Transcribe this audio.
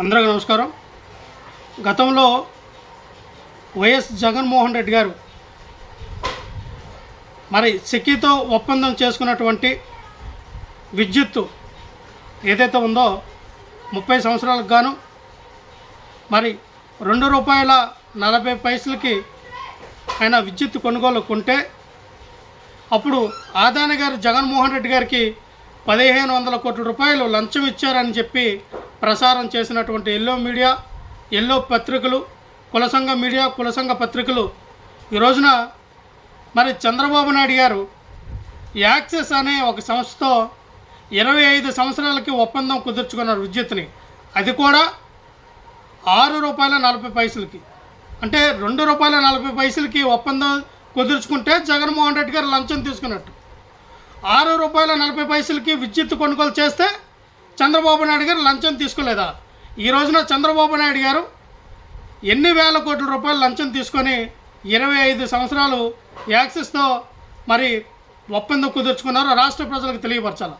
అందరికీ నమస్కారం. గతంలో వైఎస్ జగన్మోహన్ రెడ్డి గారు మరి సిక్కితో ఒప్పందం చేసుకున్నటువంటి విద్యుత్తు ఏదైతే ఉందో ముప్పై సంవత్సరాలకు గాను మరి రెండు రూపాయల నలభై పైసలకి ఆయన విద్యుత్ కొనుగోలు కొంటే అప్పుడు ఆదాని గారు జగన్మోహన్ రెడ్డి గారికి పదిహేను వందల కోట్ల రూపాయలు లంచం ఇచ్చారని చెప్పి ప్రసారం చేసినటువంటి ఎల్లో మీడియా ఎల్లో పత్రికలు కులసంఘ మీడియా కులసంఘ పత్రికలు. ఈ రోజున మరి చంద్రబాబు నాయుడు గారు యాక్సెస్ అనే ఒక సంస్థతో ఇరవై ఐదు సంవత్సరాలకి ఒప్పందం కుదుర్చుకున్నారు విద్యుత్ని అది కూడా ఆరు రూపాయల నలభై పైసలకి. అంటే రెండు రూపాయల నలభై పైసలకి ఒప్పందం కుదుర్చుకుంటే జగన్మోహన్ రెడ్డి గారు లంచం తీసుకున్నట్టు. ఆరు రూపాయల నలభై పైసలకి విద్యుత్ కొనుగోలు చేస్తే చంద్రబాబు నాయుడు గారు లంచం తీసుకోలేదా? ఈ రోజున చంద్రబాబు నాయుడు గారు ఎన్ని వేల కోట్ల రూపాయలు లంచం తీసుకొని ఇరవై ఐదు సంవత్సరాలు యాక్సెస్తో మరి ఒప్పందం కుదుర్చుకున్నారో రాష్ట్ర ప్రజలకు తెలియపరచాలి?